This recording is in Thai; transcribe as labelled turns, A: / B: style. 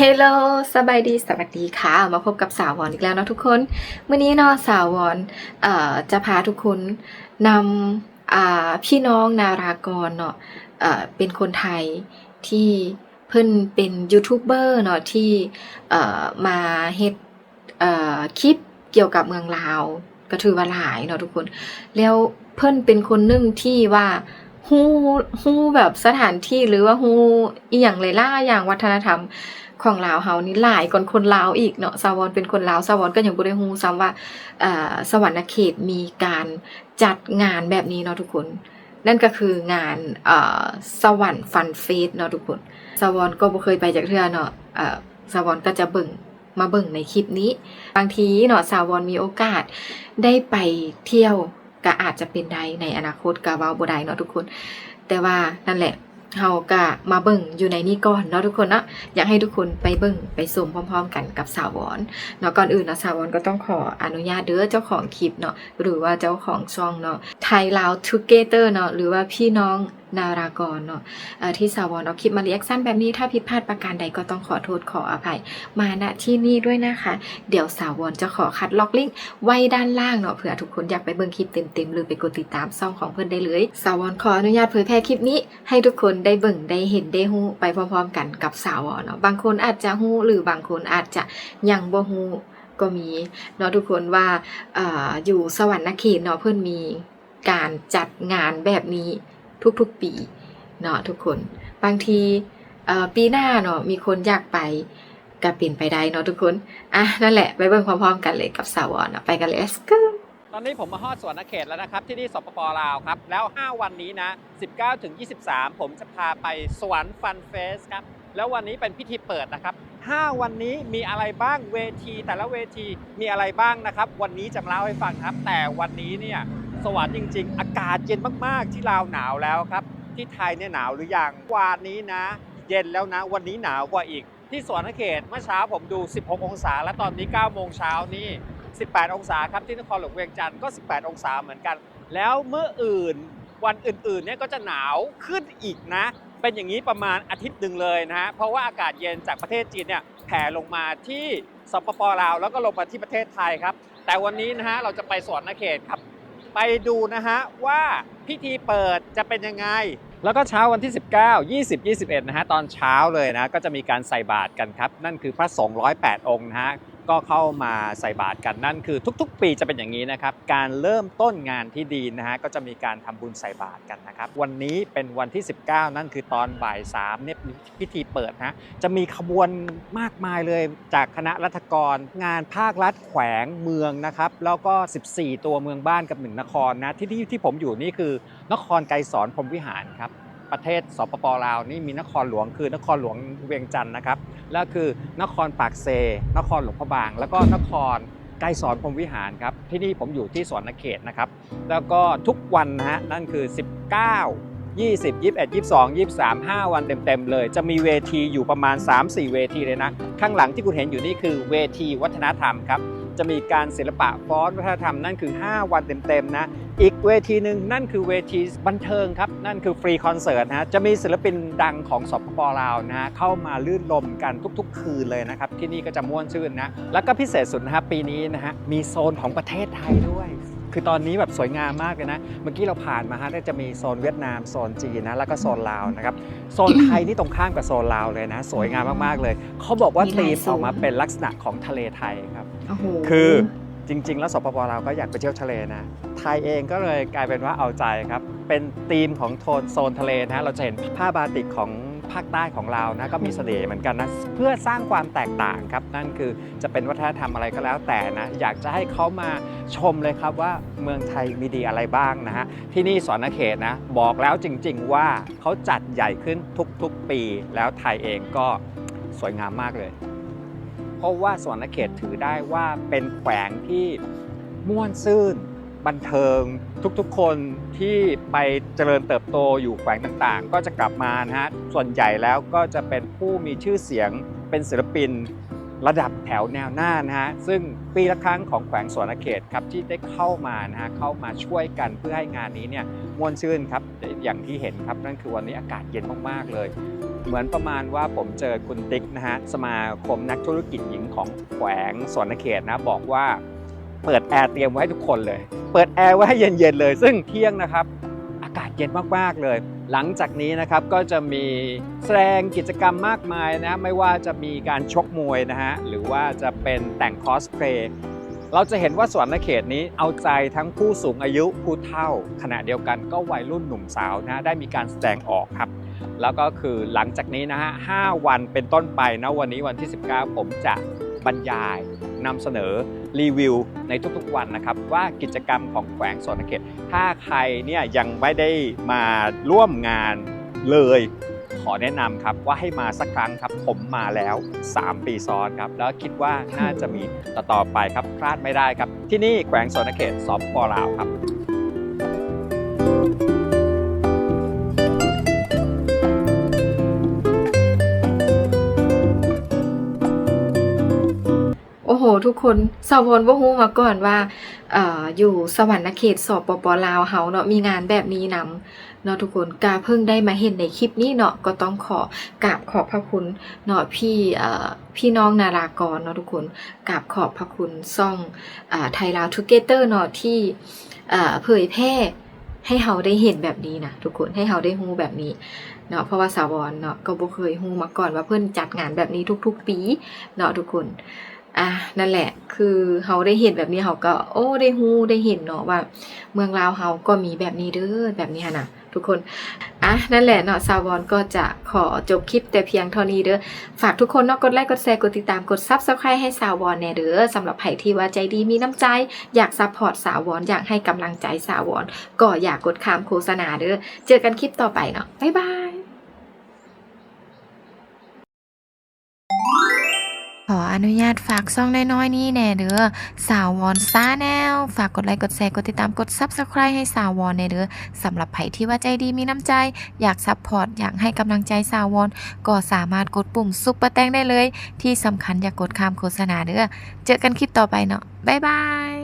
A: เฮลโลสบายดี สวัสดีค่ะ มาพบกับสาววอนอีกแล้วเนาะทุกคนวันนี้เนาะสาววอนเอ่อจะพาทุกคนนำอ่าพี่น้องนารากรเนาะเอ่อเป็นคนไทยที่เพิ่นเป็นยูทูบเบอร์เนาะที่เอ่อมาเฮ็ดเอ่อคลิปเกี่ยวกับเมืองลาว ก็ถือว่าหลายเนาะทุกคน แล้วเพิ่นเป็นคนนึ่งที่ว่า ฮู้ฮู้แบบสถานที่หรือว่าฮู้อีหยังเลยล่าอย่างวัฒนธรรมของลาวเฮานี่หลายกว่าคนลาวอีกเนาะสาวอนเป็นคนลาวสาวอนก็ยังบ่ได้ฮู้ซ้ำว่าอ่อสวรรณเขตมีการจัดงานแบบนี้เนาะทุกคน นั่นก็คืองานอ่อสวรรค์ฟันเฟสเนาะทุกคนสาวอนก็บ่เคยไปจากเทื่อเนาะอ่อสาวอนก็จะเบิ่งมาเบิ่งในคลิปนี้ บางทีเนาะสาวอนมีโอกาสได้ไปเที่ยว ก็อาจจะเป็นได้ในอนาคตก็เว้าบ่ได้เนาะทุกคน แต่ว่านั่นแหละเฮาก็มาเบิ่งอยู่ในนี้ก่อนเนาะทุกคนเนาะอยากให้ทุกคนไปเบิ่งไปสมพร้อม ๆ กันกับสาววอนเนาะก่อนอื่นเนาะสาววอนก็ต้องขออนุญาตเด้อเจ้าของคลิปเนาะหรือว่าเจ้าของช่องเนาะไทยลาวทูเกเตอร์เนาะหรือว่าพี่น้อง นารากรเนาะที่สาวอนเอาคลิปมาเรียกสั้นแบบนี้ถ้าผิดพลาดประการใดก็ต้องขอโทษขออภัย มาณที่นี่ด้วยนะคะ เดี๋ยวสาวอนจะขอคัดล็อกลิงก์ไว้ด้านล่างเนาะเผื่อทุกคนอยากไปเบิ่งคลิปเต็มๆหรือไปกดติดตามช่องของเพื่อนได้เลย สาวอนขออนุญาตเผยแพร่คลิปนี้ ให้ทุกคนได้เบิ่งได้เห็นได้ฮู้ไปพร้อมๆ กันกับสาวอนเนาะบางคนอาจจะฮู้หรือบางคนอาจจะยังบ่ฮู้ก็มีเนาะทุกคนว่าอออยู่สวรรณเขตเนาะเพิ่อนมีการจัดงานแบบนี้ ทุกๆปีเนาะทุกคน บางทีปีหน้าเนาะมีคนอยากไปก็เป็นไปได้เนาะทุกคน อะนั่นแหละไปเบิ่งพร้อมๆกันเลยกับสาวอนไปกันเลย let's go
B: ตอนนี้ผมมาฮอดสวนเขตแล้วนะครับ ที่นี่สปปลาวครับ แล้ว 5 วันนี้นะ 19ถึง23 ผมจะพาไปสวนฟันเฟสครับ แล้ววันนี้เป็นพิธีเปิดนะครับ 5 วันนี้มีอะไรบ้างเวที แต่ละเวทีมีอะไรบ้างนะครับ วันนี้จะมาเล่าให้ฟังครับ แต่วันนี้เนี่ย สวรรค์จริง ๆ อากาศเย็นมากๆ ที่ลาวหนาวแล้วครับ ที่ไทยเนี่ยหนาวหรือยังวานนี้นะ เย็นแล้วนะ วันนี้หนาวกว่าอีก ที่สวนเขตเมื่อเช้าผมดู 16 องศา และตอนนี้ 9 โมงเช้านี่ 18 องศาครับที่นครหลวงเวียงจันทร์ก็ 18 องศาเหมือนกัน แล้วเมื่ออื่นวันอื่นๆเนี่ยก็จะหนาวขึ้นอีกนะ เป็นอย่างนี้ประมาณอาทิตย์หนึ่งเลยนะฮะเพราะว่าอากาศเย็นจากประเทศจีนเนี่ยแผ่ลงมาที่สปปลาวแล้วก็ลงมาที่ประเทศไทยครับ แต่วันนี้นะฮะเราจะไปสวนเขตครับ ไปดูนะฮะว่าพิธีเปิดจะเป็นยังไง แล้วก็เช้าวันที่ 19 20 21 นะฮะตอนเช้าเลยนะก็จะมีการใส่บาตรกันครับ นั่นคือพระสงฆ์108 องค์นะฮะ ก็เข้ามาใส่บาตรกันนั่นคือทุก ๆ ปีจะเป็นอย่างนี้นะครับ การเริ่มต้นงานที่ดีนะฮะก็จะมีการทำบุญใส่บาตรกันนะครับ วันนี้เป็นวันที่ 19 นั่นคือตอนบ่าย3เนี่ยพิธีเปิดนะฮะจะมีขบวนมากมายเลยจากคณะรัฐกร งานภาครัฐแขวงเมืองนะครับแล้วก็ 14 ตัวเมืองบ้านกับหนึ่งนครนะที่ที่ที่ผมอยู่นี่คือนครไกรสอนพรมวิหารครับ ประเทศสปปลาวนี่มีนครหลวงคือนครหลวงเวียงจันทร์นะครับแล้วคือนครปากเซ นครหลวงพระบาง แล้วก็นครไกรสอนพรมวิหารครับที่นี่ผมอยู่ที่สวนเขตนะครับแล้วก็ทุกวันนะฮะนั่นคือ 19 20 21 22 23 5 วันเต็ม ๆ เลย จะมีเวทีอยู่ประมาณ 3-4 เวทีเลยนะ ข้างหลังที่คุณเห็นอยู่นี่คือเวทีวัฒนธรรมครับ จะมีการศิลปะฟ้อนวัฒนธรรมนั่นคือ 5 วันเต็มๆนะ อีกเวทีหนึ่งนั่นคือเวทีบันเทิงครับ นั่นคือฟรีคอนเสิร์ตนะจะมีศิลปินดังของสปปลาวนะฮะเข้ามาลื่นลมกันทุกๆ คืนเลยนะครับ ที่นี่ก็จะม่วนชื่นนะ แล้วก็พิเศษสุดนะครับปีนี้นะฮะมีโซนของประเทศไทยด้วย คือตอนนี้แบบสวยงามมากเลยนะ เมื่อกี้เราผ่านมาฮะก็จะมีโซนเวียดนาม โซนจีนนะ แล้วก็โซนลาวนะครับ โซนไทยนี่ตรงข้ามกับโซนลาวเลยนะ สวยงามมากๆเลย เขาบอกว่า
A: มีหลาย
B: ธีม
A: โซน
B: ออกมาเป็นลักษณะของทะเลไทยครับ
A: โอ้โห
B: คือจริง ๆ แล้วสปปลาวก็อยากไปเที่ยวทะเลนะ ไทยเองก็เลยกลายเป็นว่าเอาใจครับ เป็นธีมของโทนโซนทะเลนะฮะเราจะเห็นผ้าบาติกของ ภาคใต้ของเรานะก็มีเสน่ห์เหมือนกันนะเพื่อสร้างความแตกต่างครับ นั่นคือจะเป็นวัฒนธรรมอะไรก็แล้วแต่นะอยากจะให้เขามาชมเลยครับว่าเมืองไทยมีดีอะไรบ้างนะฮะที่นี่สอนเขตนะบอกแล้วจริง ๆ ว่าเขาจัดใหญ่ขึ้นทุกๆ ปี แล้วไทยเองก็สวยงามมากเลย เพราะว่าสวนเขตถือได้ว่าเป็นแขวงที่ม่วนซื่น บันเทิงทุกๆคนที่ไปเจริญเติบโตอยู่แขวงต่างๆ ก็จะกลับมานะฮะส่วนใหญ่แล้วก็จะเป็นผู้มีชื่อเสียงเป็นศิลปินระดับแถวแนวหน้านะฮะซึ่งปีละครั้งของแขวงสวนเขตครับที่ได้เข้ามานะฮะเข้ามาช่วยกันเพื่อให้งานนี้เนี่ยม่วนชื่นครับอย่างที่เห็นครับนั่นคือวันนี้อากาศเย็นมากๆเลย เหมือนประมาณว่าผมเจอคุณติ๊กนะฮะสมาคมนักธุรกิจหญิงของแขวงสวนเขตนะบอกว่าเปิดแอร์เตรียมไว้ทุกคนเลย เปิดแอร์ไว้ให้เย็นๆเลย ซึ่งเที่ยงนะครับ อากาศเย็นมากๆเลย หลังจากนี้นะครับก็จะมีแสดงกิจกรรมมากมายนะ ไม่ว่าจะมีการชกมวยนะฮะ หรือว่าจะเป็นแต่งคอสเพลย์เราจะเห็นว่าสวนเขตนี้เอาใจทั้งผู้สูงอายุผู้เฒ่า ขณะเดียวกันก็วัยรุ่นหนุ่มสาวนะได้มีการแสดงออกครับ แล้วก็คือหลังจากนี้นะฮะ5วันเป็นต้นไปนะวันนี้วันที่ 19 ผมจะ บรรยายนำเสนอรีวิวในทุกๆวันนะครับ ว่ากิจกรรมของแขวงสวนเขตถ้าใครเนี่ยยังไม่ได้มาร่วมงานเลยขอแนะนำครับว่าให้มาสักครั้งครับ ผมมาแล้ว 3 ปีซ้อนครับ แล้วคิดว่าน่าจะมีต่อๆไปครับพลาดไม่ได้ครับ ที่นี่แขวงสวนเขตสปปลาวครับ
A: ทุกคนสาวรว่าฮู้มาก่อนว่าเอ่ออยู่สวรรณเขตสปปลาวเฮาเนาะมีงานแบบนี้นำเนาะทุกคนกาเพิ่งได้มาเห็นในคลิปนี้เนาะก็ต้องขอกราบขอบพระคุณเนาะพี่เอ่อพี่น้องนารากรเนาะทุกคนกราบขอบพระคุณซ่องอ่าไทยลาวทูเกเตอร์เนาะที่เอ่อเผยแพร่ให้เฮาได้เห็นแบบนี้นะทุกคนให้เฮาได้ฮู้แบบนี้เนาะเพราะว่าสาวรเนาะก็บ่เคยฮู้มาก่อนว่าเพิ่นจัดงานแบบนี้ทุก ๆ ปีเนาะทุกคน อะนั่นแหละ คือเขาได้เห็นแบบนี้เขาก็ โอ้ได้ฮู้ได้เห็นเนาะว่า เมืองลาวเฮาก็มีแบบนี้เด้อแบบนี้หั้นะทุกคน อะ นั่นแหละเนาะซาวอนก็จะขอจบคลิปแต่เพียงเท่านี้เด้อ ฝากทุกคนเนาะกดไลค์กดแชร์กดติดตามกดซับสไครต์ให้สาวอนแน่เด้อสำหรับไผ่ที่ว่าใจดีมีน้ำใจ อยากซัพพอร์ตสาวอนอยากให้กำลังใจสาวอนก็อยากกดข้ามโฆษณาเด้อ เจอกันคลิปต่อไปเนาะบ๊ายบาย ขออนุญาตฝากซ่องน้อยๆนี่แน่เด้อสาววอนซาแนลฝากกดไลค์กดแชร์กดติดตามกด Subscribe ให้สาววอนแน่เด้อสำหรับไผที่ว่าใจดีมีน้ำใจ อยากซัพพอร์ตอยากให้กำลังใจสาววอนก็สามารถกดปุ่มซุปเปอร์แตงได้เลย ที่สำคัญอย่ากกดข้ามโฆษณาเด้อเจอกันคลิปต่อไปเนาะบ๊ายบาย